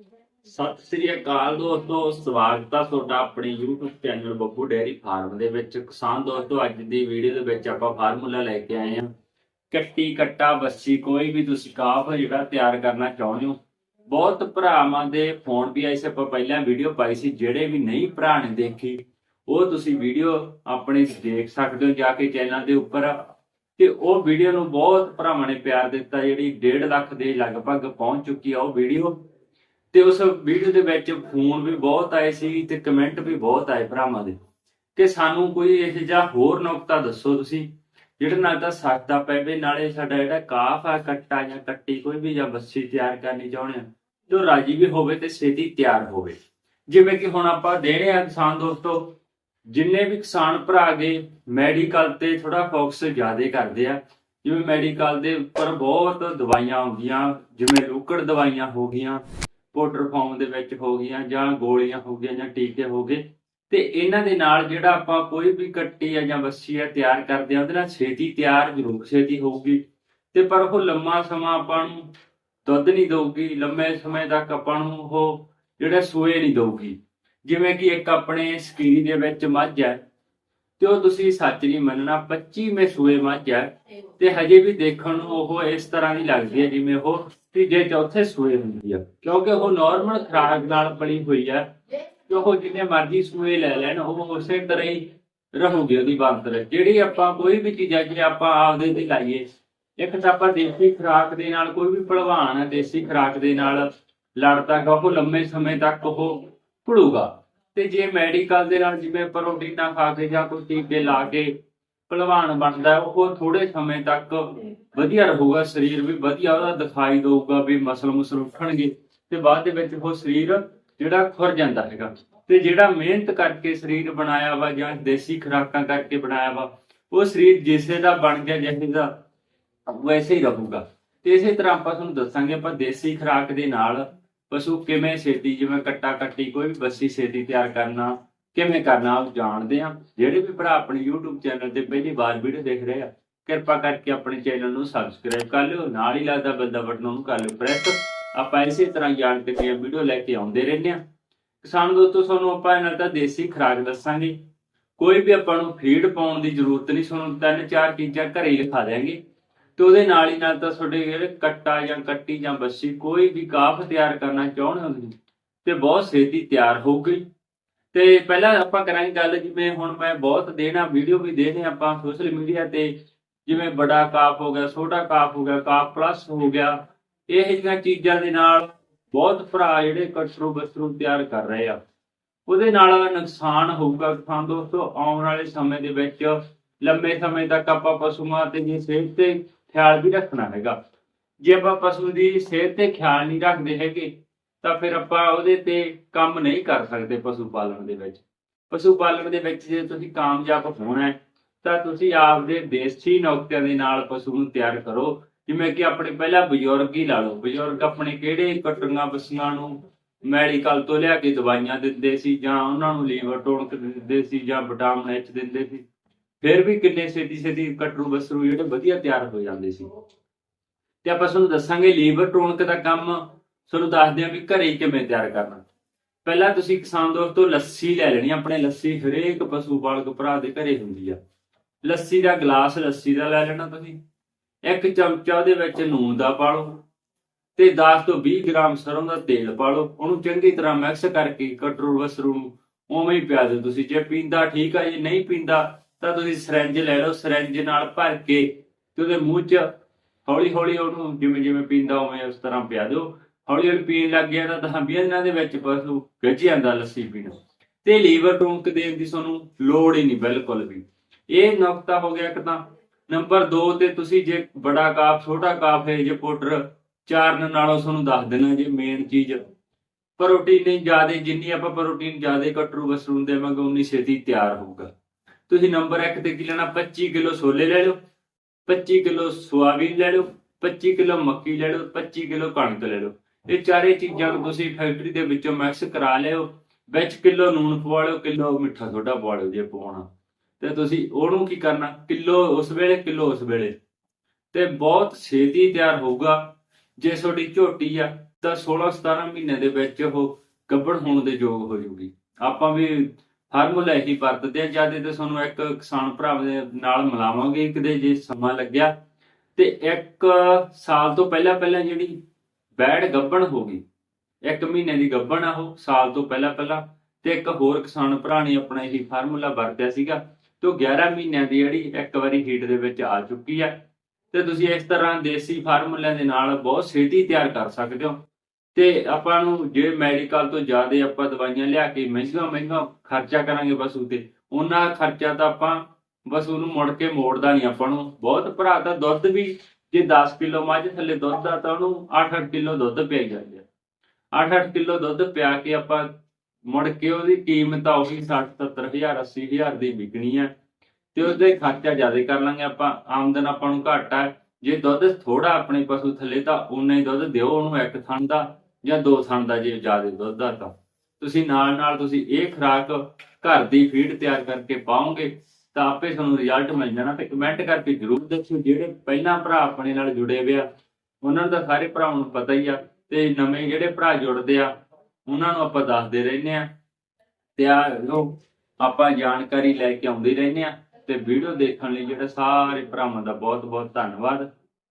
ਸਤਿ ਸ੍ਰੀ ਅਕਾਲ ਦੋਸਤੋ, ਸਵਾਗਤ ਆ ਤੁਹਾਡਾ ਆਪਣੇ YouTube channel Babbu dairy farm ਦੇ ਵਿੱਚ। ਕਿਸਾਨ ਦੋਸਤੋ, ਅੱਜ ਦੀ ਵੀਡੀਓ ਦੇ ਵਿੱਚ ਆਪਾਂ ਫਾਰਮੂਲਾ ਲੈ ਕੇ ਆਏ ਹਾਂ। ਕੱਟੀ, ਕੱਟਾ ਬੱਸੀ ਕੋਈ ਵੀ ਤੁਸੀਂ ਕਾਫ ਜਿਹੜਾ ਤਿਆਰ ਕਰਨਾ ਚਾਹੁੰਦੇ ਹੋ, ਬਹੁਤ ਭਰਾਵਾਂ ਦੇ ਫੋਨ ਵੀ ਆਏ ਸੀ ਆਪਾਂ ਪਹਿਲਾਂ ਵੀਡੀਓ ਪਾਈ ਸੀ, ਜਿਹੜੇ ਵੀ ਨਹੀਂ ਭਰਾ ਨੇ ਦੇਖੀ, ਉਹ ਤੁਸੀਂ ਵੀਡੀਓ ਆਪਣੇ ਦੇਖ ਸਕਦੇ ਹੋ, ਜਾ ਕੇ ਚੈਨਲ ਦੇ ਉੱਪਰ। ਤੇ ਉਹ ਵੀਡੀਓ ਨੂੰ ਬਹੁਤ ਭਰਾਵਾਂ ਨੇ ਪਿਆਰ ਦਿੱਤਾ, ਜਿਹੜੀ 1.5 ਲੱਖ ਦੇ ਲਗਭਗ ਪਹੁੰਚ ਚੁੱਕੀ ਆ ਉਹ ਵੀਡੀਓ ਤੇ ਉਸ ਵੀਡੀਓ ਦੇ ਵਿੱਚ ਫੋਨ ਵੀ ਬਹੁਤ ਆਏ ਸੀ ਤੇ ਕਮੈਂਟ ਵੀ ਬਹੁਤ ਆਏ ਭਰਾਵਾਂ ਦੇ। ਕਿ ਸਾਨੂੰ ਕੋਈ ਇਹ ਜਿਹਾ ਹੋਰ ਨੁਕਤਾ ਦੱਸੋ ਤੁਸੀਂ, ਜਿਹੜੇ ਨਾਲ ਤਾਂ ਸਸਤਾ ਪਵੇ ਨਾਲੇ ਸਾਡਾ ਜਿਹੜਾ ਕਾਫ ਆ, ਕੱਟਾ ਜਾਂ ਕੱਟੀ ਕੋਈ ਵੀ ਜਾਂ ਬੱਸੀ ਤਿਆਰ ਕਰਨੀ ਚਾਹੁੰਦੇ ਜੋ ਰਾਜੀ ਵੀ ਹੋਵੇ ਤੇ ਛੇਤੀ ਤਿਆਰ ਹੋਵੇ। ਜਿਵੇਂ ਕਿ ਹੁਣ ਆਪਾਂ ਦੇਣੇ ਆ ਕਿਸਾਨ ਦੋਸਤੋ, ਜਿੰਨੇ ਵੀ ਕਿਸਾਨ ਭਰਾ ਗਏ ਮੈਡੀਕਲ ਤੇ ਥੋੜਾ ਫੋਕਸ ਜ਼ਿਆਦਾ ਕਰਦੇ ਆ, ਜਿਵੇਂ ਮੈਡੀਕਲ ਦੇ ਉੱਪਰ ਬਹੁਤ ਦਵਾਈਆਂ ਆਉਂਦੀਆਂ, ਜਿਵੇਂ ਲੂਕੜ ਦਵਾਈਆਂ ਹੋ ਗਈਆਂ ਪਾਊਡਰ ਫਾਰਮ ਦੇ ਵਿੱਚ ਹੋ ਗਈਆਂ ਜਾਂ ਗੋਲੀਆਂ ਹੋ ਗਈਆਂ ਜਾਂ ਟੀਕੇ ਹੋ ਗਏ, ਤੇ ਇਹਨਾਂ ਦੇ ਨਾਲ ਜਿਹੜਾ ਆਪਾਂ ਕੋਈ ਵੀ ਕੱਟੀ ਆ ਜਾਂ ਬੱਸੀ ਆ ਤਿਆਰ ਕਰਦੇ ਆ, ਉਹਦੇ ਨਾਲ ਛੇਤੀ ਤਿਆਰ ਜ਼ਰੂਰ ਛੇਤੀ ਹੋਊਗੀ। ਤੇ ਪਰ ਉਹ ਲੰਮਾ ਸਮਾਂ ਆਪਾਂ ਨੂੰ ਦੁੱਧ ਨਹੀਂ ਦਊਗੀ, ਲੰਮੇ ਸਮੇਂ ਤੱਕ ਆਪਾਂ ਨੂੰ ਉਹ ਜਿਹੜਾ ਸੂਏ ਨਹੀਂ ਦਊਗੀ। ਜਿਵੇਂ ਕਿ ਇੱਕ ਆਪਣੇ ਸਕੀਰੀ ਦੇ ਵਿੱਚ ਮੱਝ ਹੈ, ਤੇ ਉਹ ਤੁਸੀਂ ਸੱਚ ਨਹੀਂ ਮੰਨਣਾ 25ਵੇਂ ਸੂਏ ਮੱਝ ਹੈ, ਤੇ ਹਜੇ ਵੀ ਦੇਖਣ ਨੂੰ ਉਹ ਇਸ ਤਰ੍ਹਾਂ ਦੀ ਲੱਗਦੀ ਹੈ ਜਿਵੇਂ ਉਹ ਤੀਜੇ ਚੌਥੇ ਸੂਏ ਹੁੰਦੀ ਆ। ਕਿਉਂਕਿ ਉਹ ਨਾਰਮਲ ਖੁਰਾਕ ਨਾਲ ਪਲੀ ਹੋਈ ਹੈ ਕਿ ਉਹ ਜਿੰਨੇ ਮਰਜ਼ੀ ਸੂਏ ਲੈ ਲੈਣ, ਉਹ ਉਸੇ ਤਰ੍ਹਾਂ ਹੀ ਰਹੂਗੀ ਉਹਦੀ ਬਾਂਦਰ। ਜਿਹੜੀ ਆਪਾਂ ਕੋਈ ਵੀ ਚੀਜ਼ ਹੈ ਜੇ ਆਪਾਂ ਆਪਦੇ ਤੇ ਲਾਈਏ, ਇੱਕ ਤਾਂ ਆਪਾਂ ਦੇਸੀ ਖੁਰਾਕ ਦੇ ਨਾਲ, ਕੋਈ ਵੀ ਭਲਵਾਨ ਦੇਸੀ ਖੁਰਾਕ ਦੇ ਨਾਲ ਲੜਦਾ ਗਾ, ਉਹ ਲੰਮੇ ਸਮੇਂ ਤੱਕ ਉਹ ਭੜੂਗਾ। ਤੇ ਜੇ ਮੈਡੀਕਲ ਦੇ ਨਾਲ ਜਿਵੇਂ ਪ੍ਰੋਟੀਨਾਂ ਖਾ ਕੇ ਜਾਂ ਕੋਈ ਟੀਕੇ ਲਾ ਕੇ ਭਲਵਾਨ ਬਣਦਾ ਉਹ ਥੋੜੇ ਸਮੇਂ ਤੱਕ ਵਧੀਆ ਰਹੂਗਾ, ਸਰੀਰ ਵੀ ਵਧੀਆ ਉਹਦਾ ਦਿਖਾਈ ਦੇਊਗਾ ਵੀ ਮਸਲ ਮੁਸਲ ਉੱਠਣਗੇ ਤੇ ਬਾਅਦ ਦੇ ਵਿੱਚ ਉਹ ਸਰੀਰ ਜਿਹੜਾ ਖੁਰ ਜਾਂਦਾ ਹੈਗਾ। ਤੇ ਜਿਹੜਾ ਮਿਹਨਤ ਕਰਕੇ ਸਰੀਰ ਬਣਾਇਆ ਵਾ ਜਾਂ ਦੇਸੀ ਖੁਰਾਕਾਂ ਕਰਕੇ ਬਣਾਇਆ ਵਾ, ਉਹ ਸਰੀਰ ਜਿਸੇ ਦਾ ਬਣ ਗਿਆ, ਜਿਹੇ ਦਾ ਵੈਸੇ ਹੀ ਰਹੂਗਾ। ਤੇ ਇਸੇ ਤਰ੍ਹਾਂ ਆਪਾਂ ਤੁਹਾਨੂੰ ਦੱਸਾਂਗੇ, ਆਪਾਂ ਦੇਸੀ ਖੁਰਾਕ ਦੇ ਨਾਲ ਪਸ਼ੂ ਕਿਵੇਂ ਛੇਤੀ ਜਿਵੇਂ ਕੱਟਾ ਕੱਟੀ ਕੋਈ ਵੀ ਬੱਸੀ ਛੇਤੀ ਤਿਆਰ ਕਰਨਾ ਕਿਵੇਂ ਕਰਨਾ ਉਹ ਜਾਣਦੇ ਆ? ਜਿਹੜੇ ਵੀ ਭਰਾ ਆਪਣੇ YouTube ਚੈਨਲ ਤੇ ਪਹਿਲੀ ਵਾਰ ਵੀਡੀਓ ਦੇਖ ਰਹੇ ਆ, ਕਿਰਪਾ ਕਰਕੇ ਆਪਣੇ ਚੈਨਲ ਨੂੰ ਸਬਸਕ੍ਰਾਈਬ ਕਰ ਲਿਓ, ਨਾਲ ਹੀ ਲੱਗਦਾ ਬੰਦਾ ਬਟਨ ਨੂੰ ਕਰ ਲਿਓ ਪ੍ਰੈਸ ਆਪਾਂ ਇਸੇ ਤਰ੍ਹਾਂ ਜਾਣਕਾਰੀ ਦੀਆਂ ਵੀਡੀਓ ਲੈ ਕੇ ਆਉਂਦੇ ਰਹਿੰਦੇ ਆ। ਕਿਸਾਨ ਦੋਸਤੋ, ਤੁਹਾਨੂੰ ਆਪਾਂ ਇਹਨਾਂ ਦਾ ਦੇਸੀ ਖੁਰਾਕ ਦੱਸਾਂਗੇ। ਕੋਈ ਵੀ ਆਪਾਂ ਨੂੰ ਫੀਡ ਪਾਉਣ ਦੀ ਜ਼ਰੂਰਤ ਨਹੀਂ, ਤੁਹਾਨੂੰ ਤਿੰਨ ਚਾਰ ਚੀਜ਼ਾਂ ਘਰੇ ਹੀ ਲਿਖਾ ਦਿਆਂਗੇ। ਤੇ ਉਹਦੇ ਨਾਲ ਹੀ ਨਾਲ ਤਾਂ ਤੁਹਾਡੇ ਜਿਹੜੇ ਕੱਟਾ ਜਾਂ ਕੱਟੀ ਜਾਂ ਬੱਸੀ ਕੋਈ ਵੀ ਕਾਫ ਤਿਆਰ ਕਰਨਾ ਚਾਹੁੰਦੇ ਹੋ ਤੇ ਬਹੁਤ ਛੇਤੀ ਤਿਆਰ ਹੋਊਗੀ। ਤੇ ਪਹਿਲਾਂ ਆਪਾਂ ਕਰਾਂਗੇ ਗੱਲ, ਜਿਵੇਂ ਹੁਣ ਮੈਂ ਬਹੁਤ ਦੇਣਾ ਵੀਡੀਓ ਵੀ ਦੇਣੇ ਆਪਾਂ ਸੋਸ਼ਲ ਮੀਡੀਆ ਤੇ, ਜਿਵੇਂ ਬੜਾ ਕਾਫ ਹੋ ਗਿਆ, ਛੋਟਾ ਕਾਫ ਹੋ ਗਿਆ, ਕਾਫ ਪਲੱਸ ਹੋ ਗਿਆ, ਇਹ ਜਿਹੀਆਂ ਚੀਜ਼ਾਂ ਦੇ ਨਾਲ ਬਹੁਤ ਭਰਾ ਜਿਹੜੇ ਕਟਰੂ ਬਸਰੂ ਤਿਆਰ ਕਰ ਰਹੇ ਆ। ਉਹਦੇ ਨਾਲ ਨੁਕਸਾਨ ਹੋਊਗਾ ਕਿਸਾਨ ਦੋਸਤੋ, ਆਉਣ ਵਾਲੇ ਸਮੇਂ ਦੇ ਵਿੱਚ ਲੰਬੇ ਸਮੇਂ ਤੱਕ ਆਪਾਂ ਪਸ਼ੂਆਂ ਤੇ ਜੀ ਸਿਹਤ ਤੇ ਖਿਆਲ ਵੀ ਰੱਖਣਾ ਹੈਗਾ। ਜੇ ਆਪਾਂ ਪਸ਼ੂ ਦੀ ਸਿਹਤ ਤੇ ਖਿਆਲ ਨਹੀਂ ਰੱਖਦੇ ਹੈਗੇ ਤਾਂ ਫਿਰ ਆਪਾਂ ਉਹਦੇ ਤੇ ਕੰਮ ਨਹੀਂ ਕਰ ਸਕਦੇ ਪਸ਼ੂ ਪਾਲਣ ਦੇ ਵਿੱਚ। ਪਸ਼ੂ ਪਾਲਣ ਦੇ ਵਿੱਚ ਜੇ ਤੁਸੀਂ ਕਾਮਯਾਬ ਹੋਣਾ ਹੈ, ਤਾਂ ਤੁਸੀਂ ਆਪਦੇ ਦੇਸੀ ਨੁਕਤਿਆਂ ਦੇ ਨਾਲ ਪਸ਼ੂ ਨੂੰ ਤਿਆਰ ਕਰੋ। ਜਿਵੇਂ ਕਿ ਆਪਣੇ ਪਹਿਲਾਂ ਬਜ਼ੁਰਗ ਹੀ ਲਾ ਲਓ। ਬਜ਼ੁਰਗ ਆਪਣੇ ਕਿਹੜੇ ਕਟਰੀਆਂ ਬੱਸੀਆਂ ਨੂੰ ਮੈਡੀਕਲ ਤੋਂ ਲਿਆ ਕੇ ਦਵਾਈਆਂ ਦਿੰਦੇ ਸੀ ਜਾਂ ਉਹਨਾਂ ਨੂੰ ਲੀਵਰ ਟੋਨਕ ਦਿੰਦੇ ਸੀ ਜਾਂ ਵਿਟਾਮਿਨ ਐਚ ਦਿੰਦੇ ਸੀ? ਫਿਰ ਵੀ ਕਿੰਨੇ ਛੇਤੀ ਛੇਤੀ ਕਟਰੂ ਬਸਰੂ ਜਿਹੜੇ ਵਧੀਆ ਤਿਆਰ ਹੋ ਜਾਂਦੇ ਸੀ। ਤੇ ਆਪਾਂ ਤੁਹਾਨੂੰ ਦੱਸਾਂਗੇ ਲੀਵਰ ਟੋਨਕ ਦਾ ਕੰਮ ਤੁਹਾਨੂੰ ਦੱਸਦੇ ਆ ਵੀ ਘਰੇ ਕਿਵੇਂ ਤਿਆਰ ਕਰਨਾ। ਪਹਿਲਾਂ ਤੁਸੀਂ ਕਿਸਾਨ ਦੋਸਤੋ ਲੱਸੀ ਲੈ ਲੈਣੀ ਆਪਣੇ ਲੱਸੀ ਹਰੇਕ ਪਸ਼ੂ ਪਾਲਕ ਭਰਾ ਦੇ ਘਰੇ ਹੁੰਦੀ ਆ। ਲੱਸੀ ਦਾ ਗਲਾਸ ਲੱਸੀ ਦਾ ਲੈ ਲੈਣਾ ਤੁਸੀਂ। ਇੱਕ ਚਮਚਾ ਉਹਦੇ ਵਿੱਚ ਨੂਨ ਦਾ ਪਾ ਲਓ ਤੇ 10 ਤੋਂ 20 ਗ੍ਰਾਮ ਸਰੋਂ ਦਾ ਤੇਲ ਪਾ ਲਓ ਉਹਨੂੰ ਚੰਗੀ ਤਰ੍ਹਾਂ ਮਿਕਸ ਕਰਕੇ ਕਟਰੂ ਵਸਰੂ ਨੂੰ ਉਵੇਂ ਹੀ ਪਿਆ ਦਿਓ ਤੁਸੀਂ। ਜੇ ਪੀਂਦਾ ਠੀਕ ਆ, ਜੇ ਨਹੀਂ ਪੀਂਦਾ ਤਾਂ ਤੁਸੀਂ ਸਿਰੰਜ ਲੈ ਲਓ। ਸਿਰੰਜ ਨਾਲ ਭਰ ਕੇ ਤੇ ਉਹਦੇ ਮੂੰਹ 'ਚ ਹੌਲੀ ਹੌਲੀ ਉਹਨੂੰ ਜਿਵੇਂ ਜਿਵੇਂ ਪੀਂਦਾ ਉਵੇਂ ਉਸ ਤਰ੍ਹਾਂ ਪਿਆ ਦਿਓ। ਹੌਲੀ ਹੌਲੀ ਪੀਣ ਲੱਗ ਗਿਆ ਤਾਂ 10 20 ਦਿਨਾਂ ਦੇ ਵਿੱਚ ਪਸ਼ੂ ਗੱਜ ਜਾਂਦਾ ਲੱਸੀ ਪੀਣਾ। ਤੇ ਲੀਵਰ ਟੋਨਕ ਦੇਣ ਦੀ ਤੁਹਾਨੂੰ ਲੋੜ ਹੀ ਨਹੀਂ ਬਿਲਕੁਲ ਵੀ। ਇਹ ਨੁਕਤਾ ਹੋ ਗਿਆ ਇੱਕ ਤਾਂ। ਨੰਬਰ 2 ਤੇ ਤੁਸੀਂ ਜੇ ਬੜਾ ਕਾਫ, ਛੋਟਾ ਕਾਫ ਹੈ, ਜੇ ਪਾਊਡਰ ਚਾਰਨ ਨਾਲੋਂ ਤੁਹਾਨੂੰ ਦੱਸ ਦੇਣਾ ਜੇ ਮੇਨ ਚੀਜ਼। ਪ੍ਰੋਟੀਨ ਨਹੀਂ ਜ਼ਿਆਦਾ, ਜਿੰਨੀ ਆਪਾਂ ਪ੍ਰੋਟੀਨ ਜ਼ਿਆਦਾ ਕਟਰੂ ਬਸਰੂ ਦੇਵਾਂਗੇ, ਉਨੀ ਛੇਤੀ ਤਿਆਰ ਹੋਊਗਾ। ਤੁਸੀਂ ਨੰਬਰ 1 ਤੇ ਕੀ ਲੈਣਾ? 25 ਕਿਲੋ ਛੋਲੇ ਲੈ ਲਓ। 25 ਕਿਲੋ ਸੋਆਬੀਨ ਲੈ ਲਓ। 25 ਕਿਲੋ ਮੱਕੀ ਲੈ ਲਓ। 25 ਕਿਲੋ ਕਣਕ ਲੈ ਲਓ। ਇਹ ਚਾਰੇ ਚੀਜ਼ਾਂ ਨੂੰ ਤੁਸੀਂ ਫੈਕਟਰੀ ਦੇ ਵਿੱਚੋਂ ਮਿਕਸ ਕਰਾ ਲਿਓ, ਵਿੱਚ ਕਿਲੋ ਨੂਨ ਪਵਾ ਲਿਓ ਕਿਲੋ ਮਿੱਠਾ ਸੋਡਾ ਪਵਾ ਲਿਓ ਜੇ ਪਵਾਉਣਾ। ਤੇ ਤੁਸੀਂ ਉਹਨੂੰ ਕੀ ਕਰਨਾ? ਕਿਲੋ ਉਸ ਵੇਲੇ, ਕਿਲੋ ਉਸ ਵੇਲੇ। ਤੇ ਬਹੁਤ ਛੇਤੀ ਤਿਆਰ ਹੋਊਗਾ। ਜੇ ਤੁਹਾਡੀ ਝੋਟੀ ਆ, ਤਾਂ 16 17 ਮਹੀਨੇ ਦੇ ਵਿੱਚ ਉਹ ਗੱਭਣ ਹੋਣ ਦੇ ਯੋਗ ਹੋ ਜੂਗੀ। ਆਪਾਂ ਵੀ ਫਾਰਮੂਲਾ ਇਹੀ ਵਰਤਦੇ ਆ ਜਦ ਤੇ ਤੁਹਾਨੂੰ ਇੱਕ ਕਿਸਾਨ ਭਰਾ ਦੇ ਨਾਲ ਮਿਲਾਵਾਂਗੇ ਕਿਤੇ ਜੇ ਸਮਾਂ ਲੱਗਿਆ। ਤੇ ਇੱਕ ਸਾਲ ਤੋਂ ਪਹਿਲਾਂ ਪਹਿਲਾਂ ਜਿਹੜੀ ਬੈੜ ਗੱਬਣ ਹੋ ਗਈ। ਇੱਕ ਮਹੀਨੇ ਦੀ ਗੱਭਣ ਆ ਉਹ, ਸਾਲ ਤੋਂ ਪਹਿਲਾਂ ਪਹਿਲਾਂ ਤੇ ਇੱਕ ਹੋਰ ਕਿਸਾਨ ਭਰਾ ਨੇ ਆਪਣਾ ਇਹੀ ਫਾਰਮੂਲਾ ਵਰਤਿਆ ਸੀਗਾ ਤੇ ਉਹ 11 ਮਹੀਨਿਆਂ ਦੀ ਜਿਹੜੀ ਇੱਕ ਵਾਰੀ ਹੀਟ ਦੇ ਵਿੱਚ ਆ ਚੁੱਕੀ ਹੈ ਤੇ ਤੁਸੀਂ ਇਸ ਤਰ੍ਹਾਂ ਦੇਸੀ ਫਾਰਮੂਲਿਆਂ ਦੇ ਨਾਲ ਬਹੁਤ ਛੇਤੀ ਤਿਆਰ ਕਰ ਸਕਦੇ ਹੋ। ਤੇ ਆਪਾਂ ਨੂੰ ਜੇ ਮੈਡੀਕਲ ਤੋਂ ਜ਼ਿਆਦਾ ਆਪਾਂ ਦਵਾਈਆਂ ਲਿਆ ਕੇ ਮਹਿੰਗਾ ਮਹਿੰਗਾ ਖਰਚਾ ਕਰਾਂਗੇ ਪਸ਼ੂ ਤੇ, ਉਹਨਾਂ ਖਰਚਾ ਤਾਂ ਆਪਾਂ ਬਸ ਉਹਨੂੰ ਮੁੜ ਕੇ ਮੋੜਦਾ ਨਹੀਂ ਆਪਾਂ ਨੂੰ। ਬਹੁਤ ਭਰਾ ਤਾਂ ਦੁੱਧ ਵੀ ਜੇ 10 ਕਿਲੋ ਮੱਝ ਥੱਲੇ ਦੁੱਧ ਆ ਤਾਂ ਉਹਨੂੰ 8-8 ਕਿਲੋ ਦੁੱਧ ਪਿਆਈ ਜਾਂਦੇ ਆ। 8-8 ਕਿਲੋ ਦੁੱਧ ਪਿਆ ਕੇ ਆਪਾਂ ਮੁੜ ਕੇ ਉਹਦੀ ਕੀਮਤ ਆ ਉਹੀ 60 ਹਜ਼ਾਰ 80 ਦੀ ਵਿਕਣੀ ਆ ਤੇ ਉਹਦੇ ਖਰਚਾ ਜ਼ਿਆਦਾ ਕਰ ਲਾਂਗੇ ਆਪਾਂ, ਆਮਦਨ ਆਪਾਂ ਨੂੰ ਘੱਟ ਆ। ਜੇ ਦੁੱਧ ਥੋੜਾ ਆਪਣੇ ਪਸ਼ੂ ਥੱਲੇ ਤਾਂ ਉਨਾ ਹੀ ਦੁੱਧ ਦਿਓ, ਉਹਨੂੰ ਇੱਕ ਥਣ ਦਾ ਜਾਂ ਦੋ ਥਣ ਦਾ ਜੇ ਜ਼ਿਆਦਾ ਦੁੱਧ ਆ ਤਾਂ। ਤੁਸੀਂ ਨਾਲ ਨਾਲ ਤੁਸੀਂ ਇਹ ਖੁਰਾਕ ਘਰ ਦੀ ਫੀਡ ਤਿਆਰ ਕਰਕੇ ਪਾਓਗੇ। ਤਾਂ ਆਪੇ ਤੁਹਾਨੂੰ ਰਿਜ਼ਲਟ ਮਿਲ ਜਾਣਾ ਤੇ ਕਮੈਂਟ ਕਰਕੇ ਜਰੂਰ ਦੱਸਿਓ ਜਿਹੜੇ ਪਹਿਲਾਂ ਭਰਾ ਆਪਣੇ ਨਾਲ ਜੁੜੇ ਹੋਏ ਆ, ਉਹਨਾਂ ਨੂੰ ਸਾਰੇ ਭਰਾਵਾਂ ਨੂੰ ਪਤਾ ਹੀ ਆ ਤੇ ਨਵੇਂ ਜਿਹੜੇ ਭਰਾ ਜੁੜਦੇ ਆ, ਉਹਨਾਂ ਨੂੰ ਆਪਾਂ ਦੱਸਦੇ ਰਹਿੰਦੇ ਆ। ਤੇ ਆ ਲੋ ਆਪਾਂ ਜਾਣਕਾਰੀ ਲੈ ਕੇ ਆਉਂਦੇ ਰਹਿੰਦੇ ਆ ਤੇ ਵੀਡੀਓ ਦੇਖਣ ਲਈ ਜਿਹੜਾ ਸਾਰੇ ਭਰਾਵਾਂ ਦਾ ਬਹੁਤ ਬਹੁਤ ਧੰਨਵਾਦ।